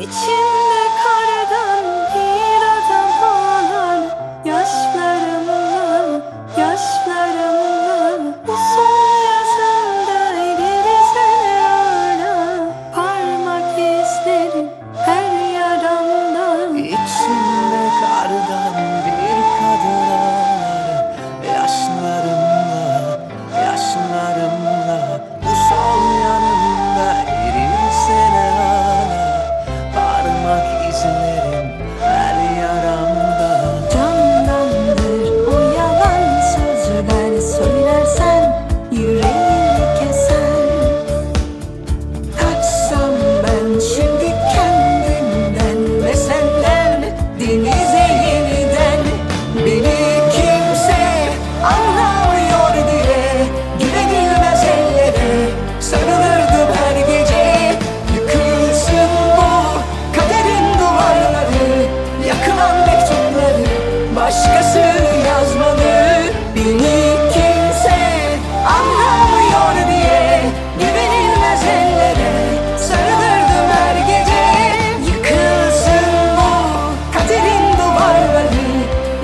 一切。Başkası yazmadı. Beni kimse anlamıyor diye Güvenilmez ellere sarılırdım her gece. Yıkılsın bu kaderin duvarları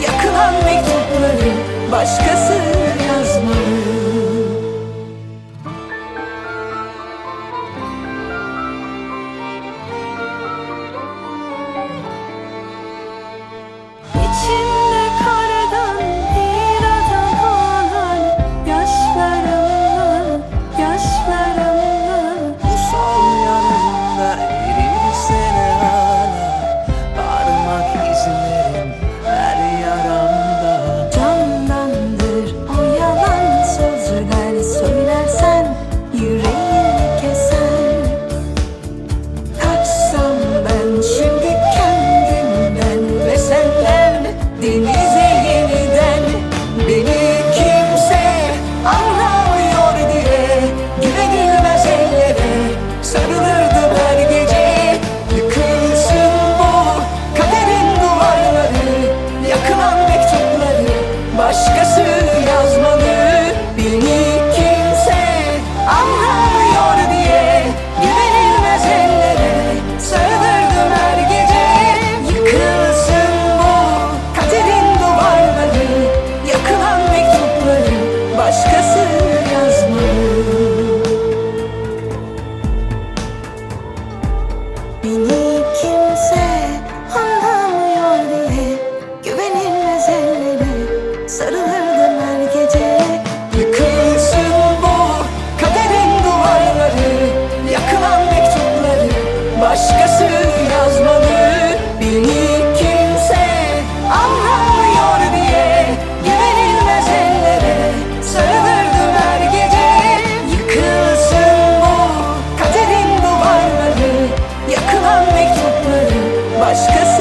Yakılan mektupları başkası Cause